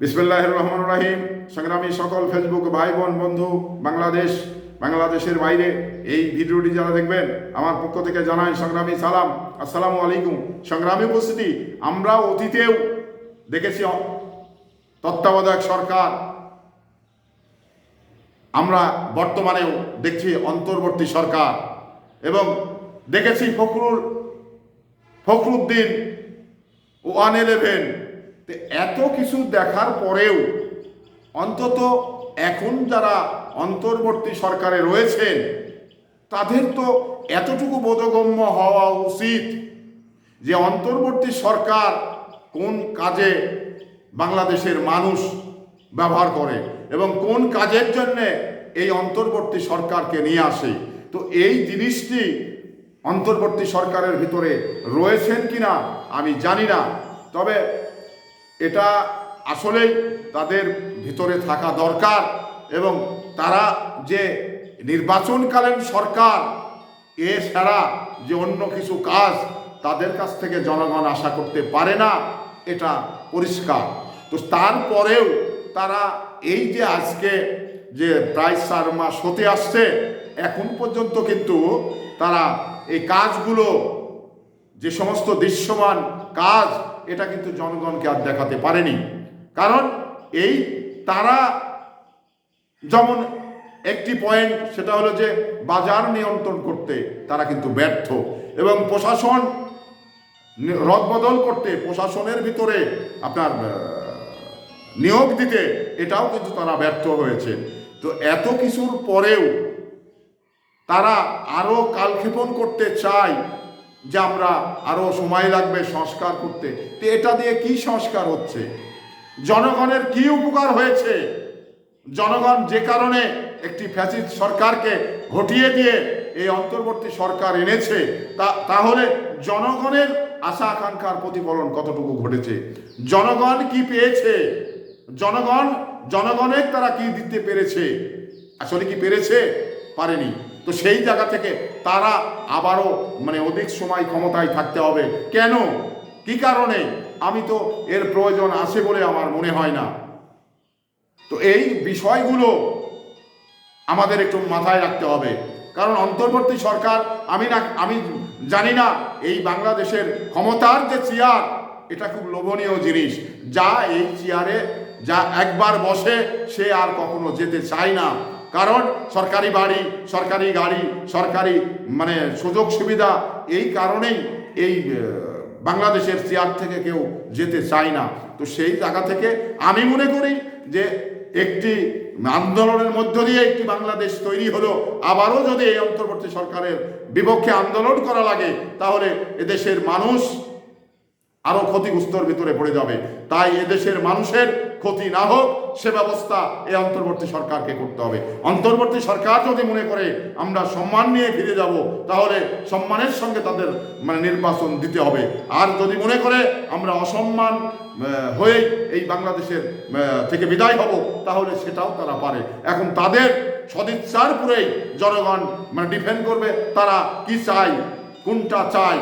বিসমুল্লাহ রহমান রাহিম। সংগ্রামী সকল ফেসবুক ভাই বোন বন্ধু, বাংলাদেশ, বাংলাদেশের বাইরে এই ভিডিওটি যারা দেখবেন, আমার পক্ষ থেকে জানাই সংগ্রামী সালাম। আসসালামু আলাইকুম। সংগ্রামী উপস্থিতি আমরা অতীতেও দেখেছি তত্ত্বাবধায়ক সরকার। আমরা বর্তমানেও দেখছি অন্তর্বর্তী সরকার। এবং দেখেছি ফখরুল ফখরুদ্দিন ওয়ান ইলেভেন এত কিছু দেখার পরেও অন্তত এখন যারা অন্তর্বর্তী সরকারে রয়েছেন, তাদের তো এতটুকু বোধগম্য হওয়া উচিত যে অন্তর্বর্তী সরকার কোন কাজে বাংলাদেশের মানুষ ব্যবহার করে এবং কোন কাজের জন্যে এই অন্তর্বর্তী সরকারকে নিয়ে আসে। তো এই জিনিসটি অন্তর্বর্তী সরকারের ভিতরে রয়েছেন কিনা আমি জানি না। তবে এটা আসলেই তাদের ভিতরে থাকা দরকার এবং তারা যে নির্বাচনকালীন সরকার এছাড়া যে অন্য কিছু কাজ তাদের কাছ থেকে জনগণ আশা করতে পারে না, এটা পরিষ্কার। তো তারপরেও তারা এই যে আজকে যে প্রায় চার মাস হতে আসছে, এখন পর্যন্ত কিন্তু তারা এই কাজগুলো, যে সমস্ত দৃশ্যমান কাজ এটা কিন্তু জনগণকে আর দেখাতে পারেনি। কারণ এই তারা যেমন একটি পয়েন্ট সেটা হলো যে বাজার নিয়ন্ত্রণ করতে তারা কিন্তু ব্যর্থ এবং প্রশাসন রদবদল করতে প্রশাসনের ভিতরে আপনার নিয়োগ দিতে এটাও কিন্তু তারা ব্যর্থ হয়েছে। তো এত কিছুর পরেও তারা আরও কালক্ষেপণ করতে চায় যে আমরা আরও সময় লাগবে সংস্কার করতে। তো এটা দিয়ে কি সংস্কার হচ্ছে? জনগণের কি উপকার হয়েছে? জনগণ যে কারণে একটি ফ্যাসিস্ট সরকারকে ঘটিয়ে দিয়ে এই অন্তর্বর্তী সরকার এনেছে, তা, তাহলে জনগণের আশা আকাঙ্ক্ষার প্রতিফলন কতটুকু ঘটেছে? জনগণ কি পেয়েছে? জনগণ, জনগণের তারা কি দিতে পেরেছে? আসলে কি পেরেছে? পারেনি। তো সেই জায়গা থেকে তারা আবারও মানে অধিক সময় ক্ষমতায় থাকতে হবে। কেন? কি কারণে? আমি তো এর প্রয়োজন আছে বলে আমার মনে হয় না। তো এই বিষয়গুলো আমাদের একটু মাথায় রাখতে হবে। কারণ অন্তর্বর্তী সরকার, আমি না, আমি জানি না এই বাংলাদেশের ক্ষমতার যে চেয়ার, এটা খুব লোভনীয় জিনিস। যা এই চেয়ারে যা একবার বসে সে আর কখনো যেতে চায় না। কারণ সরকারি বাড়ি, সরকারি গাড়ি, সরকারি মানে সুযোগ সুবিধা, এই কারণেই এই বাংলাদেশের চেয়ার থেকে কেউ যেতে চায় না। তো সেই জায়গা থেকে আমি মনে করি যে একটি আন্দোলনের মধ্য দিয়ে একটি বাংলাদেশ তৈরি হলো। আবারও যদি এই অন্তর্বর্তী সরকারের বিপক্ষে আন্দোলন করা লাগে, তাহলে এদেশের মানুষ আরও ক্ষতিগ্রস্তর ভিতরে পড়ে যাবে। তাই এদেশের মানুষের ক্ষতি না হোক, সে ব্যবস্থা এই অন্তর্বর্তী সরকারকে করতে হবে। অন্তর্বর্তী সরকার যদি মনে করে আমরা সম্মান নিয়ে ফিরে যাব, তাহলে সম্মানের সঙ্গে তাদের মানে নির্বাচন দিতে হবে। আর যদি মনে করে আমরা অসম্মান হয়েই এই বাংলাদেশের থেকে বিদায় হব, তাহলে সেটাও তারা পারে। এখন তাদের সদিচ্ছার পুরেই জনগণ মানে ডিফেন্ড করবে, তারা কি চায়, কোনটা চায়